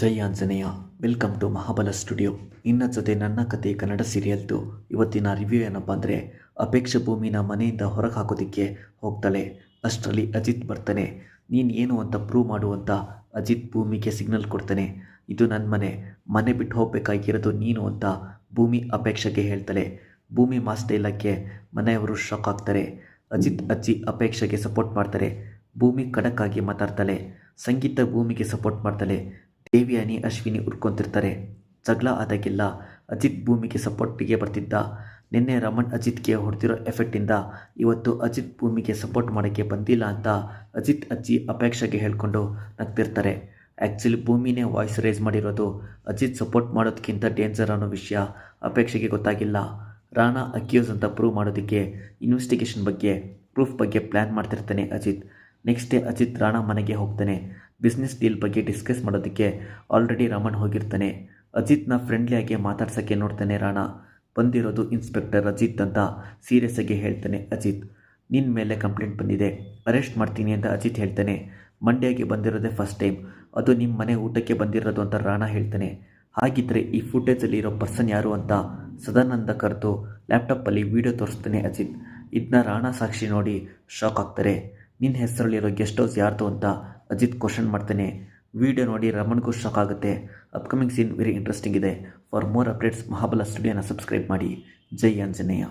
Jai Anjaneya, welcome to Mahabala studio. ಇನ್ನ ಜೊತೆ ನನ್ನ ಕತೆ ಕನ್ನಡ ಸೀರಿಯಲ್ದು. ಇವತ್ತಿನ ರಿವ್ಯೂ ಏನಪ್ಪ ಅಂದರೆ, ಅಪೇಕ್ಷೆ ಭೂಮಿನ ಮನೆಯಿಂದ ಹೊರಗೆ ಹಾಕೋದಕ್ಕೆ ಹೋಗ್ತಾಳೆ. ಅಷ್ಟರಲ್ಲಿ ಅಜಿತ್ ಬರ್ತಾನೆ. ನೀನು ಏನು ಅಂತ ಪ್ರೂವ್ ಮಾಡು ಅಂತ ಅಜಿತ್ ಭೂಮಿಗೆ ಸಿಗ್ನಲ್ ಕೊಡ್ತಾನೆ. ಇದು ನನ್ನ ಮನೆ. ಮನೆ ಬಿಟ್ಟು ಹೋಗಬೇಕಾಗಿರೋದು ನೀನು ಅಂತ ಭೂಮಿ ಅಪೇಕ್ಷೆಗೆ ಹೇಳ್ತಾಳೆ. ಭೂಮಿ ಮಾಸ್ ಇಲ್ಲಕ್ಕೆ ಮನೆಯವರು ಶಾಕ್ ಆಗ್ತಾರೆ. ಅಜಿತ್ ಅಜ್ಜಿ ಅಪೇಕ್ಷೆಗೆ ಸಪೋರ್ಟ್ ಮಾಡ್ತಾರೆ. ಭೂಮಿ ಖಡಕ್ಕಾಗಿ ಮಾತಾಡ್ತಾಳೆ. ಸಂಗೀತ ಭೂಮಿಗೆ ಸಪೋರ್ಟ್ ಮಾಡ್ತಾಳೆ. ದೇವಿಯಾನಿ ಅಶ್ವಿನಿ ಉರ್ಕೊಂತಿರ್ತಾರೆ ಜಗಳ ಆದಾಗೆಲ್ಲ ಅಜಿತ್ ಭೂಮಿಗೆ ಸಪೋರ್ಟಿಗೆ ಬರ್ತಿದ್ದ. ನಿನ್ನೆ ರಮಣ್ ಅಜಿತ್ಗೆ ಹೊಡೆದಿರೋ ಎಫೆಕ್ಟಿಂದ ಇವತ್ತು ಅಜಿತ್ ಭೂಮಿಗೆ ಸಪೋರ್ಟ್ ಮಾಡೋಕ್ಕೆ ಬಂದಿಲ್ಲ ಅಂತ ಅಜಿತ್ ಅಜ್ಜಿ ಅಪೇಕ್ಷೆಗೆ ಹೇಳ್ಕೊಂಡು ನಗ್ತಿರ್ತಾರೆ. ಆ್ಯಕ್ಚುಲಿ ಭೂಮಿನೇ ವಾಯ್ಸ್ ರೇಸ್ ಮಾಡಿರೋದು ಅಜಿತ್ ಸಪೋರ್ಟ್ ಮಾಡೋದಕ್ಕಿಂತ ಡೇಂಜರ್ ಅನ್ನೋ ವಿಷಯ ಅಪೇಕ್ಷೆಗೆ ಗೊತ್ತಾಗಿಲ್ಲ. ರಾಣಾ ಅಕ್ಯೂಸ್ ಅಂತ ಪ್ರೂವ್ ಮಾಡೋದಕ್ಕೆ ಇನ್ವೆಸ್ಟಿಗೇಷನ್ ಬಗ್ಗೆ, ಪ್ರೂಫ್ ಬಗ್ಗೆ ಪ್ಲ್ಯಾನ್ ಮಾಡ್ತಿರ್ತಾನೆ ಅಜಿತ್. ನೆಕ್ಸ್ಟ್ ಡೇ ಅಜಿತ್ ರಾಣಾ ಮನೆಗೆ ಹೋಗ್ತಾನೆ. ಬಿಸ್ನೆಸ್ ಡೀಲ್ ಬಗ್ಗೆ ಡಿಸ್ಕಸ್ ಮಾಡೋದಕ್ಕೆ ಆಲ್ರೆಡಿ ರಮಣ್ ಹೋಗಿರ್ತಾನೆ. ಅಜಿತ್ನ ಫ್ರೆಂಡ್ಲಿಯಾಗಿ ಮಾತಾಡ್ಸೋಕ್ಕೆ ನೋಡ್ತಾನೆ ರಾಣಾ. ಬಂದಿರೋದು ಇನ್ಸ್ಪೆಕ್ಟರ್ ಅಜಿತ್ ಅಂತ ಸೀರಿಯಸ್ ಆಗಿ ಹೇಳ್ತಾನೆ ಅಜಿತ್. ನಿನ್ನ ಮೇಲೆ ಕಂಪ್ಲೇಂಟ್ ಬಂದಿದೆ. ಅರೆಸ್ಟ್ ಮಾಡ್ತೀನಿ ಅಂತ ಅಜಿತ್ ಹೇಳ್ತಾನೆ. ಮಂಡ್ಯಗೆ ಬಂದಿರೋದೇ ಫಸ್ಟ್ ಟೈಮ್ ಅದು ನಿಮ್ಮ ಮನೆ ಊಟಕ್ಕೆ ಬಂದಿರೋದು ಅಂತ ರಾಣಾ ಹೇಳ್ತಾನೆ. ಹಾಗಿದ್ರೆ ಈ ಫುಟೇಜಲ್ಲಿ ಇರೋ ಪರ್ಸನ್ ಯಾರು ಅಂತ ಸದಾನಂದ ಕರೆದು ಲ್ಯಾಪ್ಟಾಪಲ್ಲಿ ವಿಡಿಯೋ ತೋರಿಸ್ತಾನೆ ಅಜಿತ್. ಇದನ್ನ ರಾಣಾ ಸಾಕ್ಷಿ ನೋಡಿ ಶಾಕ್ ಆಗ್ತಾರೆ. ನಿನ್ನ ಹೆಸರಲ್ಲಿರೋ ಗೆಸ್ಟ್ ಹೌಸ್ ಯಾರ್ದು ಅಂತ ಅಜಿತ್ ಕ್ವಶನ್ ಮಾಡ್ತೇನೆ. ವಿಡಿಯೋ ನೋಡಿ ರಮಣ್ಗೂ ಶಾಕ್ ಆಗುತ್ತೆ. ಅಪ್ಕಮಿಂಗ್ ಸೀನ್ ವೆರಿ ಇಂಟ್ರೆಸ್ಟಿಂಗ್ ಇದೆ. ಫಾರ್ ಮೋರ್ ಅಪ್ಡೇಟ್ಸ್ ಮಹಾಬಲ ಸ್ಟುಡಿಯೋನ ಸಬ್ಸ್ಕ್ರೈಬ್ ಮಾಡಿ. ಜೈ ಆಂಜನೇಯ.